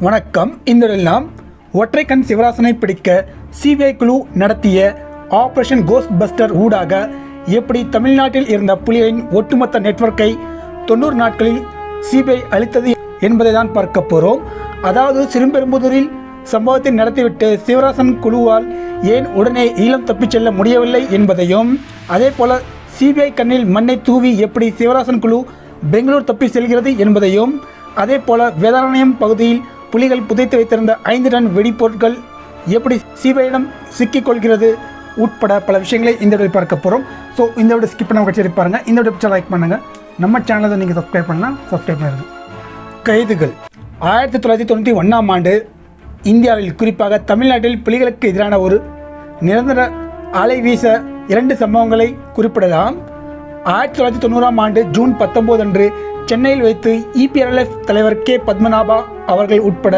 வணக்கம். இந்த நாம் ஒற்றைக்கண் சிவராசனை பிடிக்க சிபிஐ குழு நடத்திய ஆபரேஷன் கோஸ்ட் பஸ்டர் ஊடாக எப்படி தமிழ்நாட்டில் இருந்த புலிகளின் ஒட்டுமொத்த நெட்வொர்க்கை தொண்ணூறு நாட்களில் சிபிஐ அளித்தது என்பதை தான் பார்க்க போகிறோம் அதாவது சிறுபெரும்புதூரில் சம்பவத்தை நடத்திவிட்டு சிவராசன் குழுவால் ஏன் உடனே ஈழம் தப்பிச் செல்ல முடியவில்லை என்பதையும் அதே போல சிபிஐ கண்ணில் மண்ணை தூவி எப்படி சிவராசன் குழு பெங்களூர் தப்பி செல்கிறது என்பதையும் அதே போல வேதாரண்யம் பகுதியில் புலிகள் புதைத்து வைத்திருந்த ஐந்து டன் வெடிப்பொருட்கள் எப்படி சிபிஐடம் சிக்கிக் கொள்கிறது உட்பட பல விஷயங்களை இந்த வீடியோ பார்க்க போகிறோம் ஸோ இந்த வீடியோ ஸ்கிப் பண்ண கட்சி பாருங்கள் இந்த வீடியோ பிடிச்சா லைக் பண்ணுங்கள் நம்ம சேனலை நீங்கள் சப்ஸ்கிரைப் பண்ணலாம். சப்ஸ்கிரைப் பண்ணுங்கள் கைதுகள். ஆயிரத்தி தொள்ளாயிரத்தி தொண்ணூற்றி ஒன்றாம் ஆண்டு இந்தியாவில் குறிப்பாக தமிழ்நாட்டில் புலிகளுக்கு எதிரான ஒரு நிரந்தர அலை வீச இரண்டு சம்பவங்களை குறிப்பிடலாம். ஆயிரத்தி தொள்ளாயிரத்தி தொண்ணூறாம் ஆண்டு ஜூன் பத்தொன்பது அன்று சென்னையில் வைத்து இபிஆர்எல்எஃப் தலைவர் கே. பத்மநாபா அவர்கள் உட்பட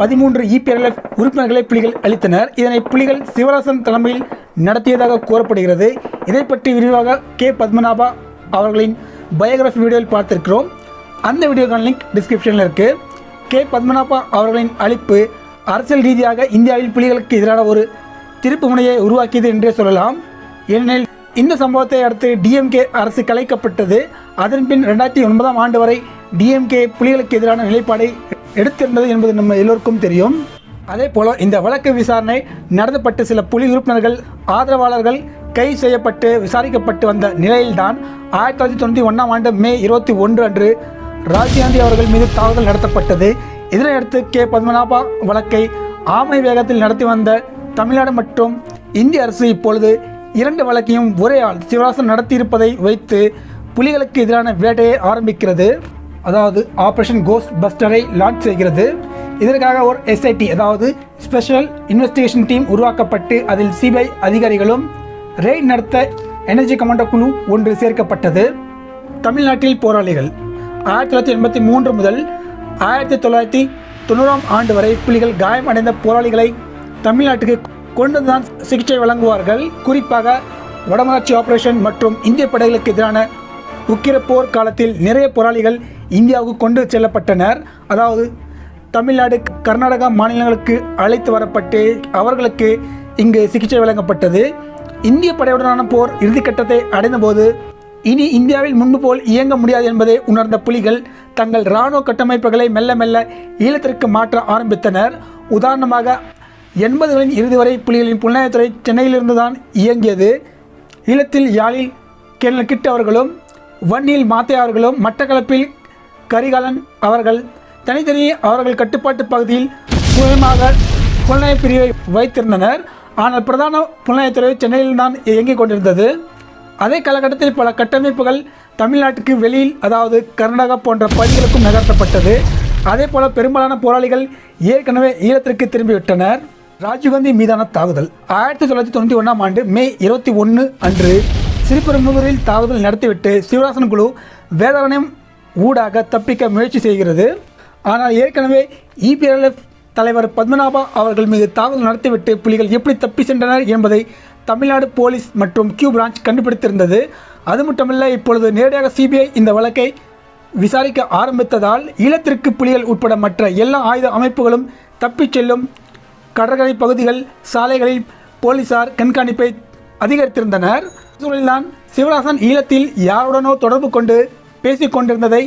பதிமூன்று இபிஆர்எல்எஃப் உறுப்பினர்களை புலிகள் அளித்தனர். இதனை புலிகள் சிவராசன் தலைமையில் நடத்தியதாக கூறப்படுகிறது. இதை பற்றி விரிவாக கே. பத்மநாபா அவர்களின் பயோகிராஃபி வீடியோவில் பார்த்திருக்கிறோம். அந்த வீடியோக்கான லிங்க் டிஸ்கிரிப்ஷனில் இருக்குது கே. பத்மநாபா அவர்களின் அழிப்பு அரசியல் ரீதியாக இந்தியாவில் புலிகளுக்கு எதிரான ஒரு திருப்பு முனையை உருவாக்கியது என்றே சொல்லலாம். ஏனெனில் இந்த சம்பவத்தை அடுத்து டிஎம்கே அரசு கலைக்கப்பட்டது. அதன் பின் ரெண்டாயிரத்தி ஒன்பதாம் ஆண்டு வரை டிஎம்கே புலிகளுக்கு எதிரான நிலைப்பாடை எடுத்திருந்தது என்பது நம்ம எல்லோருக்கும் தெரியும். அதே போல இந்த வழக்கு விசாரணை நடத்தப்பட்டு சில புலி உறுப்பினர்கள் ஆதரவாளர்கள் கைது செய்யப்பட்டு விசாரிக்கப்பட்டு வந்த நிலையில்தான் ஆயிரத்தி தொள்ளாயிரத்தி தொண்ணூற்றி ஒன்றாம் ஆண்டு மே இருபத்தி ஒன்று அன்று ராஜீவ்காந்தி அவர்கள் மீது தாக்குதல் நடத்தப்பட்டது. இதனையடுத்து கே பத்மநாபா வழக்கை ஆமை வேகத்தில் நடத்தி வந்த தமிழ்நாடு மற்றும் இந்திய அரசு இப்பொழுது இரண்டு வழக்கையும் ஒரே ஆள் சிவராசன் நடத்தியிருப்பதை வைத்து புலிகளுக்கு எதிரான வேட்டையை ஆரம்பிக்கிறது. அதாவது ஆபரேஷன் கோஸ்ட் பஸ்டரை லான்ச் செய்கிறது. இதற்காக ஒரு எஸ்ஐடி அதாவது ஸ்பெஷல் இன்வெஸ்டிகேஷன் டீம் உருவாக்கப்பட்டு அதில் சிபிஐ அதிகாரிகளும் ரெய்ட் நடத்த எனர்ஜி கமாண்டோ குழு ஒன்று சேர்க்கப்பட்டது. தமிழ்நாட்டில் போராளிகள். ஆயிரத்தி தொள்ளாயிரத்தி எண்பத்தி மூன்று முதல் ஆயிரத்தி தொள்ளாயிரத்தி தொண்ணூறாம் ஆண்டு வரை புலிகள் காயமடைந்த போராளிகளை தமிழ்நாட்டுக்கு கொண்டு தான் சிகிச்சை வழங்குவார்கள். குறிப்பாக வடமராட்சி ஆபரேஷன் மற்றும் இந்திய படைகளுக்கு எதிரான உக்கிர போர் காலத்தில் நிறைய போராளிகள் இந்தியாவுக்கு கொண்டு செல்லப்பட்டனர். அதாவது தமிழ்நாடு கர்நாடகா மாநிலங்களுக்கு அழைத்து வரப்பட்டு அவர்களுக்கு இங்கு சிகிச்சை வழங்கப்பட்டது. இந்திய படையுடனான போர் இறுதிக்கட்டத்தை அடைந்தபோது இனி இந்தியாவில் முன்பு போல் இயங்க முடியாது என்பதை உணர்ந்த புலிகள் தங்கள் இராணுவ கட்டமைப்புகளை மெல்ல மெல்ல ஈழத்திற்கு மாற்ற ஆரம்பித்தனர். உதாரணமாக எண்பதுகளின் இறுதி வரை புலிகளின் புலனாய்வுத்துறை சென்னையிலிருந்து தான் இயங்கியது. ஈழத்தில் யாழில் கேரள கிட் அவர்களும் வன்னியில் மாத்தே அவர்களும் மட்டக்களப்பில் கரிகாலன் அவர்கள் தனித்தனியே அவர்கள் கட்டுப்பாட்டு பகுதியில் சுயமாக புலனாய்வு பிரிவை வைத்திருந்தனர். ஆனால் பிரதான புலனாய்வுத்துறை சென்னையில் தான் இயங்கிக் கொண்டிருந்தது. அதே காலகட்டத்தில் பல கட்டமைப்புகள் தமிழ்நாட்டுக்கு வெளியில் அதாவது கர்நாடகா போன்ற பகுதிகளுக்கும் நகர்த்தப்பட்டது. அதே போல பெரும்பாலான போராளிகள் ஏற்கனவே ஈழத்திற்கு திரும்பிவிட்டனர். ராஜீவ்காந்தி மீதான தாக்குதல். ஆயிரத்தி தொள்ளாயிரத்தி தொண்ணூற்றி ஒன்றாம் ஆண்டு மே இருபத்தி ஒன்று அன்று சிறுபெரும்புதூரில் தாக்குதல் நடத்திவிட்டு சிவராசன் குழு வேதாரண்யம் ஊடாக தப்பிக்க முயற்சி செய்கிறது. ஆனால் ஏற்கனவே இபிஎல்எஃப் தலைவர் பத்மநாபா அவர்கள் மீது தாக்குதல் நடத்திவிட்டு புலிகள் எப்படி தப்பி சென்றனர் என்பதை தமிழ்நாடு போலீஸ் மற்றும் கியூ பிரான்ச் கண்டுபிடித்திருந்தது. அது மட்டுமல்ல இப்பொழுது நேரடியாக சிபிஐ இந்த வழக்கை விசாரிக்க ஆரம்பித்ததால் ஈழத்திற்கு புலிகள் உட்பட மற்ற எல்லா ஆயுத அமைப்புகளும் தப்பிச் செல்லும் கடற்கரை பகுதிகள் சாலைகளில் போலீசார் கண்காணிப்பை அதிகரித்திருந்தனர். சூழலில்தான் சிவராசன் ஈழத்தில் யாருடனோ தொடர்பு கொண்டு பேசிக் கொண்டிருந்ததை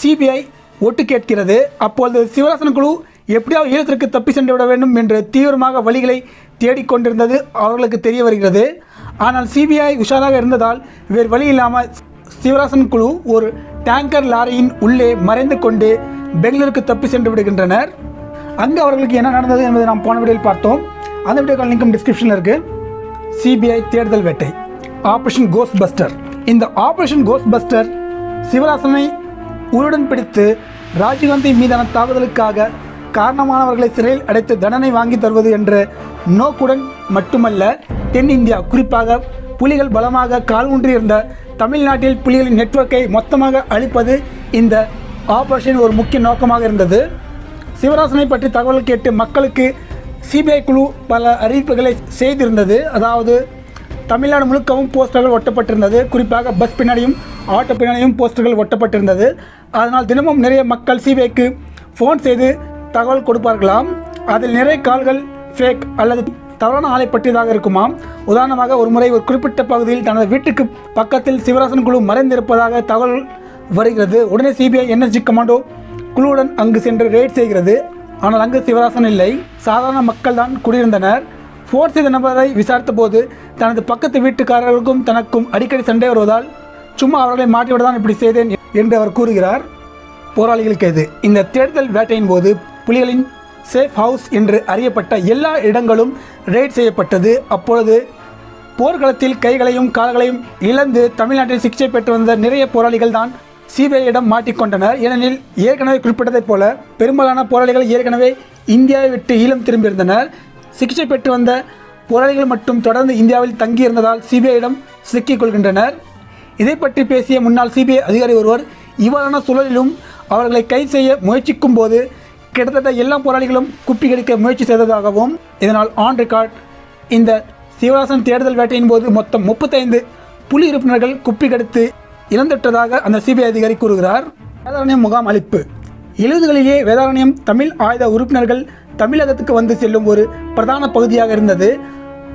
சிபிஐ ஒட்டு கேட்கிறது அப்பொழுது சிவராசன் குழு எப்படியாவது ஈழத்திற்கு தப்பி சென்று விட வேண்டும் என்று தீவிரமாக வழிகளை தேடிக்கொண்டிருந்தது அவர்களுக்கு தெரிய வருகிறது. ஆனால் சிபிஐ உஷாராக இருந்ததால் வேறு வழி இல்லாமல் சிவராசன் குழு ஒரு டேங்கர் லாரியின் உள்ளே மறைந்து கொண்டு பெங்களூருக்கு தப்பி சென்று விடுகின்றனர். அங்கே அவர்களுக்கு என்ன நடந்தது என்பதை நாம் போன வீடியோவில் பார்த்தோம். அந்த வீடியோக்கான லிங்கும் டிஸ்கிரிப்ஷனில் இருக்குது சிபிஐ தேடுதல் வேட்டை. ஆபரேஷன் கோஸ்ட் பஸ்டர் இந்த ஆபரேஷன் கோஸ்ட் பஸ்டர் சிவராசனை உருடன் பிடித்து ராஜீவ்காந்தி மீதான தாக்குதலுக்காக காரணமானவர்களை சிறையில் அடைத்து தண்டனை வாங்கி தருவது என்ற நோக்குடன் மட்டுமல்ல தென்னிந்தியா குறிப்பாக புலிகள் பலமாக கால் ஊன்றியிருந்த தமிழ்நாட்டில் புலிகளின் நெட்வொர்க்கை மொத்தமாக அழிப்பது இந்த ஆபரேஷன் ஒரு முக்கிய நோக்கமாக இருந்தது. சிவராசனை பற்றி தகவல் கேட்டு மக்களுக்கு சிபிஐ குழு பல அறிவிப்புகளை செய்திருந்தது. அதாவது தமிழ்நாடு முழுக்கவும் போஸ்டர்கள் ஒட்டப்பட்டிருந்தது. குறிப்பாக பஸ் பின்னாடியும் ஆட்டோ பின்னாடியும் போஸ்டர்கள் ஒட்டப்பட்டிருந்தது. அதனால் தினமும் நிறைய மக்கள் சிபிஐக்கு ஃபோன் செய்து தகவல் கொடுப்பார்களாம். அதில் நிறைய கால்கள் ஃபேக் அல்லது தவறான ஆலை பற்றியதாக இருக்குமாம். உதாரணமாக ஒரு முறை ஒரு குறிப்பிட்ட பகுதியில் தனது வீட்டுக்கு பக்கத்தில் சிவராசன் குழு மறைந்திருப்பதாக தகவல் வருகிறது. உடனே சிபிஐ என்எஸ்ஜி கமாண்டோ குழுவுடன் அங்கு சென்று ரேட் செய்கிறது. ஆனால் அங்கு சிவராசன் இல்லை. சாதாரண மக்கள் தான் குடியிருந்தனர். ஃபோர்ஸ் செய்த நபரை விசாரித்த போது தனது பக்கத்து வீட்டுக்காரர்களுக்கும் தனக்கும் அடிக்கடி சண்டை வருவதால் சும்மா அவர்களை மாட்டிவிட தான் இப்படி செய்தேன் என்று அவர் கூறுகிறார். போராளிகளுக்கு எது? இந்த தேடுதல் வேட்டையின் போது புலிகளின் சேஃப் ஹவுஸ் என்று அறியப்பட்ட எல்லா இடங்களும் ரெய்ட் செய்யப்பட்டது. அப்பொழுது போர்க்களத்தில் கைகளையும் கால்களையும் இழந்து தமிழ்நாட்டில் சிகிச்சை பெற்று வந்த நிறைய போராளிகள் தான் சிபிஐயிடம் மாட்டிக்கொண்டனர். ஏனெனில் ஏற்கனவே குறிப்பிட்டதைப் போல பெரும்பாலான போராளிகள் ஏற்கனவே இந்தியாவை விட்டு ஈழம் திரும்பியிருந்தனர். சிகிச்சை பெற்று வந்த போராளிகள் மட்டும் தொடர்ந்து இந்தியாவில் தங்கியிருந்ததால் சிபிஐயிடம் சிக்கிக் கொள்கின்றனர். இதை பற்றி பேசிய முன்னாள் சிபிஐ அதிகாரி ஒருவர் இவ்வாறான சூழலிலும் அவர்களை கைது செய்ய முயற்சிக்கும் போது கிட்டத்தட்ட எல்லா போராளிகளும் குப்பி கடிக்க முயற்சி செய்ததாகவும் இதனால் ஆன் ரெக்கார்ட் இந்த சிவராசன் தேடுதல் வேட்டையின் போது மொத்தம் முப்பத்தைந்து புலி உறுப்பினர்கள் குப்பி கடித்து இறந்துவிட்டதாக அந்த சிபிஐ அதிகாரி கூறுகிறார். வேதாரண்யம் முகாம் அளிப்பு. எழுதுகளிலேயே வேதாரண்யம் தமிழ் ஆயுத உறுப்பினர்கள் தமிழகத்துக்கு வந்து செல்லும் ஒரு பிரதான பகுதியாக இருந்தது.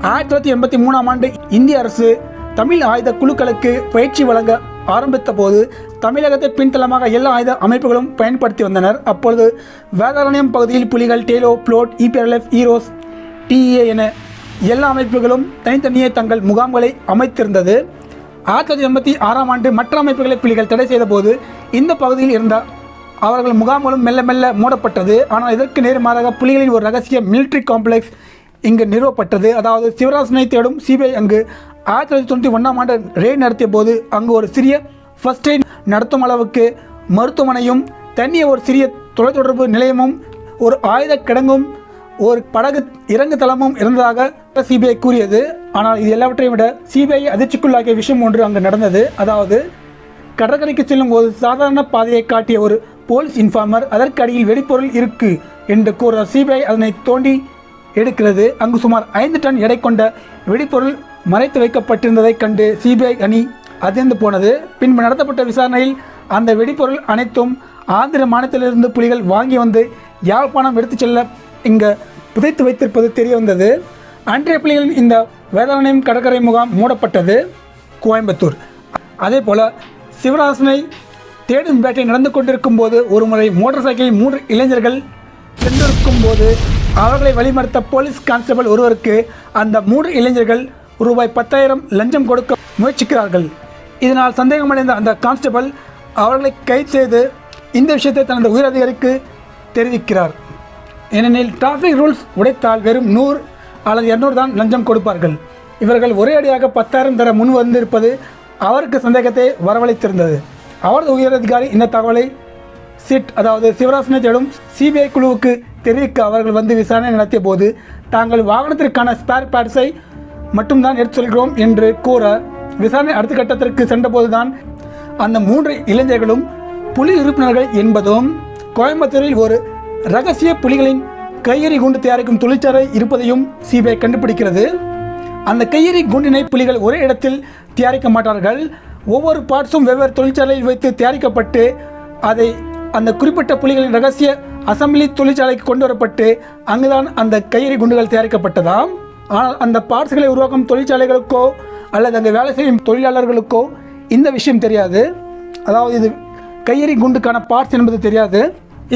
ஆயிரத்தி தொள்ளாயிரத்தி எண்பத்தி மூணாம் ஆண்டு இந்திய அரசு தமிழ் ஆயுத குழுக்களுக்கு பயிற்சி வழங்க ஆரம்பித்த போது தமிழகத்தை பின்தளமாக எல்லா ஆயுத அமைப்புகளும் பயன்படுத்தி வந்தனர். அப்பொழுது வேதாரண்யம் பகுதியில் புலிகள் TELO PLOTE EPRF EROS TA என எல்லா அமைப்புகளும் தனித்தனியே தங்கள் முகாம்களை அமைத்திருந்தது. ஆயிரத்தி தொள்ளாயிரத்தி எண்பத்தி ஆறாம் ஆண்டு மற்ற அமைப்புகளை புலிகள் தடை செய்த போது இந்த பகுதியில் இருந்த அவர்கள் முகாம்களும் மெல்ல மெல்ல மூடப்பட்டது. ஆனால் இதற்கு நேர்மாறாக புலிகளின் ஒரு ரகசிய மிலிட்ரி காம்ப்ளெக்ஸ் இங்கு நிறுவப்பட்டது. அதாவது சிவராசனை தேடும் சிபிஐ அங்கு ஆயிரத்தி தொள்ளாயிரத்தி தொண்ணூற்றி ஒன்றாம் ஆண்டு ரெய்ட் நடத்திய போது அங்கு ஒரு சிறிய ஃபர்ஸ்ட் எய்ட் நடத்தும் அளவுக்கு மருத்துவமனையும் தனிய ஒரு சிறிய தொலைத்தொடர்பு நிலையமும் ஒரு ஆயுத கிடங்கும் ஒரு படகு இறங்கு தளமும் இருந்ததாக சிபிஐ கூறியது. ஆனால் இது எல்லாவற்றையும் விட சிபிஐ அதிர்ச்சிக்குள்ளாக்கிய விஷயம் ஒன்று அங்கு நடந்தது. அதாவது கடற்கரைக்கு செல்லும் போது சாதாரண பாதையை காட்டிய ஒரு போலீஸ் இன்ஃபார்மர் அதற்கு அடியில் வெடிப்பொருள் இருக்கு என்று கூற சிபிஐ அதனை தோண்டி எடுக்கிறது. அங்கு சுமார் ஐந்து டன் எடை கொண்ட வெடிப்பொருள் மறைத்து வைக்கப்பட்டிருந்ததைக் கண்டு சிபிஐ அணி அதிர்ந்து போனது. பின்பு நடத்தப்பட்ட விசாரணையில் அந்த வெடிப்பொருள் அனைத்தும் ஆந்திர மாநிலத்திலிருந்து புலிகள் வாங்கி வந்து யாழ்ப்பாணம் எடுத்துச் செல்ல இங்கு புதைத்து வைத்திருப்பது தெரிய வந்தது அன்றைய பிள்ளைகளின் இந்த வேதாரண்யம் கடற்கரை முகாம் மூடப்பட்டது கோயம்புத்தூர். அதே போல் சிவராசனை தேடும் வேட்டை நடந்து கொண்டிருக்கும் போது ஒரு முறை மோட்டார் சைக்கிளில் மூன்று இளைஞர்கள் சென்றிருக்கும் போது அவர்களை வழிமறுத்த போலீஸ் கான்ஸ்டபிள் ஒருவருக்கு அந்த மூன்று இளைஞர்கள் ரூபாய் பத்தாயிரம் லஞ்சம் கொடுக்க முயற்சிக்கிறார்கள். இதனால் சந்தேகமடைந்த அந்த கான்ஸ்டபிள் அவர்களை கைது செய்து இந்த விஷயத்தை தனது உயரதிகாரிக்கு தெரிவிக்கிறார். ஏனெனில் டிராஃபிக் ரூல்ஸ் உடைத்தால் வெறும் நூறு அல்லது இரநூறு தான் லஞ்சம் கொடுப்பார்கள். இவர்கள் ஒரே அடியாக பத்தாயிரம் தர முன் வந்திருப்பது அவருக்கு சந்தேகத்தை வரவழைத்திருந்தது. அவரது உயரதிகாரி இந்த தகவலை சிட் அதாவது சிவராசனை தேடும் சிபிஐ குழுவுக்கு தெரிவிக்க அவர்கள் வந்து விசாரணை நடத்திய போது தாங்கள் வாகனத்திற்கான ஸ்பேர் பார்ட்ஸை மட்டும்தான் எடுத்து சொல்கிறோம் என்று கூற விசாரணை அடுத்த கட்டத்திற்கு சென்றபோதுதான் அந்த மூன்று இளைஞர்களும் புலி உறுப்பினர்கள் என்பதும் கோயம்புத்தூரில் ஒரு ரகசிய புலிகளின் கையெறி குண்டு தயாரிக்கும் தொழிற்சாலை இருப்பதையும் சிபிஐ கண்டுபிடிக்கிறது. அந்த கையெறி குண்டினை புலிகள் ஒரே இடத்தில் தயாரிக்க மாட்டார்கள். ஒவ்வொரு பார்ட்ஸும் வெவ்வேறு தொழிற்சாலையில் வைத்து தயாரிக்கப்பட்டு அதை அந்த குறிப்பிட்ட புலிகளின் ரகசிய அசம்பிளி தொழிற்சாலைக்கு கொண்டு வரப்பட்டு அங்குதான் அந்த கையெறி குண்டுகள் தயாரிக்கப்பட்டதாம். ஆனால் அந்த பார்ட்ஸ்களை உருவாக்கும் தொழிற்சாலைகளுக்கோ அல்லது அங்கே வேலை செய்யும் தொழிலாளர்களுக்கோ இந்த விஷயம் தெரியாது. அதாவது இது கையெறி குண்டுக்கான பார்ட்ஸ் என்பது தெரியாது.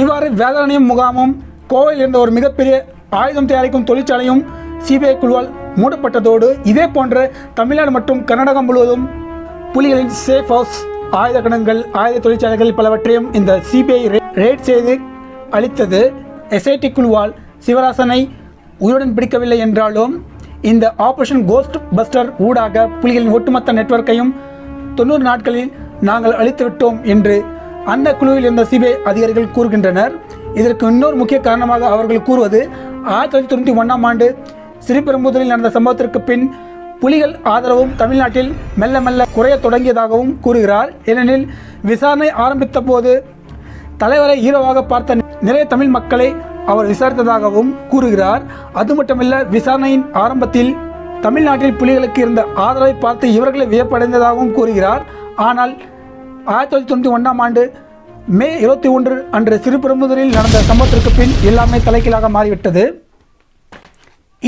இவ்வாறு வேதாரண்யம் முகாமும் கோவையில் இருந்த ஒரு மிகப்பெரிய ஆயுதம் தயாரிக்கும் தொழிற்சாலையும் சிபிஐ குழுவால் மூடப்பட்டதோடு இதே போன்ற தமிழ்நாடு மற்றும் கர்நாடகம் முழுவதும் புலிகளின் சேஃப் ஹவுஸ் ஆயுத கணங்கள் ஆயுத தொழிற்சாலைகள் பலவற்றையும் இந்த சிபிஐ ரேட் செய்து அளித்தது எஸ்ஐடி குழுவால் சிவராசனை உயிருடன் பிடிக்கவில்லை என்றாலும் இந்த ஆபரேஷன் கோஸ்ட் பஸ்டர் ஊடாக புலிகளின் ஒட்டுமொத்த நெட்வொர்க்கையும் தொண்ணூறு நாட்களில் நாங்கள் அழித்துவிட்டோம் என்று அந்த குழுவில் இருந்த சிபிஐ அதிகாரிகள் கூறுகின்றனர். இதற்கு இன்னொரு முக்கிய காரணமாக அவர்கள் கூறுவது ஆயிரத்தி தொள்ளாயிரத்தி தொண்ணூற்றி ஒன்றாம் ஆண்டு ஸ்ரீபெரும்புதூரில் நடந்த சம்பவத்திற்கு பின் புலிகள் ஆதரவும் தமிழ்நாட்டில் மெல்ல மெல்ல குறைய தொடங்கியதாகவும் கூறுகிறார். ஏனெனில் விசாரணை ஆரம்பித்த போது தலைவரை ஹீரோவாக பார்த்த நிறைய தமிழ் மக்களை அவர் விசாரித்ததாகவும் கூறுகிறார். அது மட்டுமல்ல விசாரணையின் ஆரம்பத்தில் தமிழ்நாட்டில் புலிகளுக்கு இருந்த ஆதரவை பார்த்து இவர்களை வியப்படைந்ததாகவும் கூறுகிறார். ஆனால் ஆயிரத்தி தொள்ளாயிரத்தி தொண்ணூற்றி ஒன்றாம் ஆண்டு மே இருபத்தி ஒன்று அன்று சிறுபெரும்புதூரில் நடந்த சம்பவத்திற்கு பின் எல்லாமே தலைக்கீழாக மாறிவிட்டது.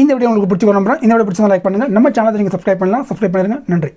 இந்த வீடியோ உங்களுக்கு பிடிச்சி நம்புறேன். இந்த வீடியோ பிடிச்சவங்க லைக் பண்ணுங்கள் நம்ம சேனலை நீங்கள் சப்ஸ்கிரைப் பண்ணலாம். சப்ஸ்கிரைப் பண்ணிடுங்க. நன்றி.